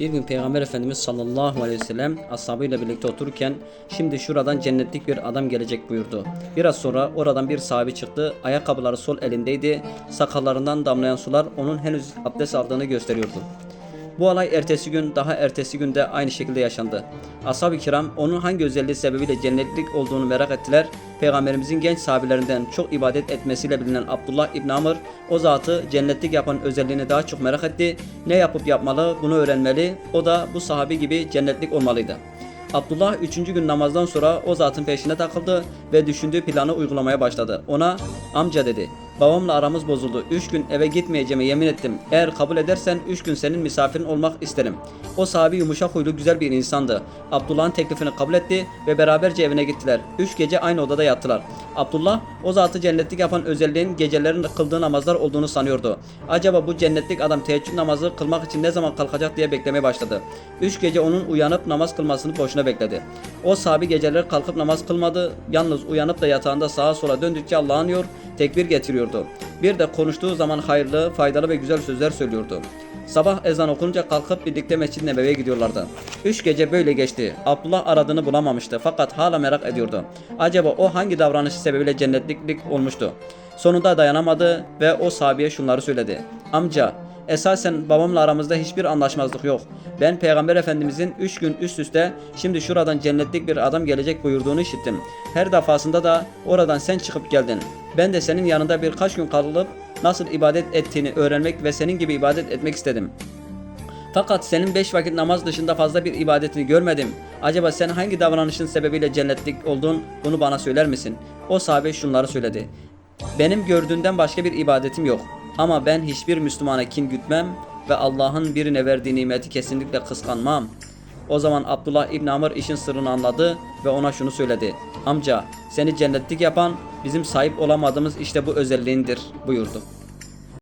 Bir gün Peygamber Efendimiz sallallahu aleyhi ve sellem ashabıyla birlikte otururken şimdi şuradan cennetlik bir adam gelecek buyurdu. Biraz sonra oradan bir sahabi çıktı. Ayakkabıları sol elindeydi. Sakallarından damlayan sular onun henüz abdest aldığını gösteriyordu. Bu olay ertesi gün daha ertesi günde aynı şekilde yaşandı. Ashab-ı kiram onun hangi özelliği sebebiyle cennetlik olduğunu merak ettiler. Peygamberimizin genç sahabilerinden çok ibadet etmesiyle bilinen Abdullah İbn Amr o zatı cennetlik yapan özelliğini daha çok merak etti. Ne yapıp yapmalı bunu öğrenmeli. O da bu sahabi gibi cennetlik olmalıydı. Abdullah üçüncü gün namazdan sonra o zatın peşine takıldı ve düşündüğü planı uygulamaya başladı. Ona amca dedi. Babamla aramız bozuldu. Üç gün eve gitmeyeceğime yemin ettim. Eğer kabul edersen üç gün senin misafirin olmak isterim. O sahibi yumuşak huylu güzel bir insandı. Abdullah'ın teklifini kabul etti ve beraberce evine gittiler. Üç gece aynı odada yattılar. Abdullah o zatı cennetlik yapan özelliğin gecelerin kıldığı namazlar olduğunu sanıyordu. Acaba bu cennetlik adam teheccüd namazı kılmak için ne zaman kalkacak diye beklemeye başladı. Üç gece onun uyanıp namaz kılmasını boşuna bekledi. O sahibi geceleri kalkıp namaz kılmadı. Yalnız uyanıp da yatağında sağa sola döndükçe Allah'ı anıyor, tekbir getiriyordu. Bir de konuştuğu zaman hayırlı, faydalı ve güzel sözler söylüyordu. Sabah ezan okununca kalkıp birlikte Mescid-i Nebevi'ye gidiyorlardı. Üç gece böyle geçti. Abdullah aradığını bulamamıştı fakat hala merak ediyordu. Acaba o hangi davranışı sebebiyle cennetliklik olmuştu? Sonunda dayanamadı ve o sahabeye şunları söyledi. Amca, esasen babamla aramızda hiçbir anlaşmazlık yok. Ben Peygamber Efendimizin üç gün üst üste şimdi şuradan cennetlik bir adam gelecek buyurduğunu işittim. Her defasında da oradan sen çıkıp geldin. Ben de senin yanında birkaç gün kalıp nasıl ibadet ettiğini öğrenmek ve senin gibi ibadet etmek istedim. Fakat senin beş vakit namaz dışında fazla bir ibadetini görmedim. Acaba sen hangi davranışın sebebiyle cennetlik oldun bunu bana söyler misin? O sahabe şunları söyledi. Benim gördüğünden başka bir ibadetim yok. Ama ben hiçbir Müslümana kin gütmem ve Allah'ın birine verdiği nimeti kesinlikle kıskanmam. O zaman Abdullah İbn Amr işin sırrını anladı ve ona şunu söyledi. Amca seni cennetlik yapan bizim sahip olamadığımız işte bu özelliğindir buyurdu.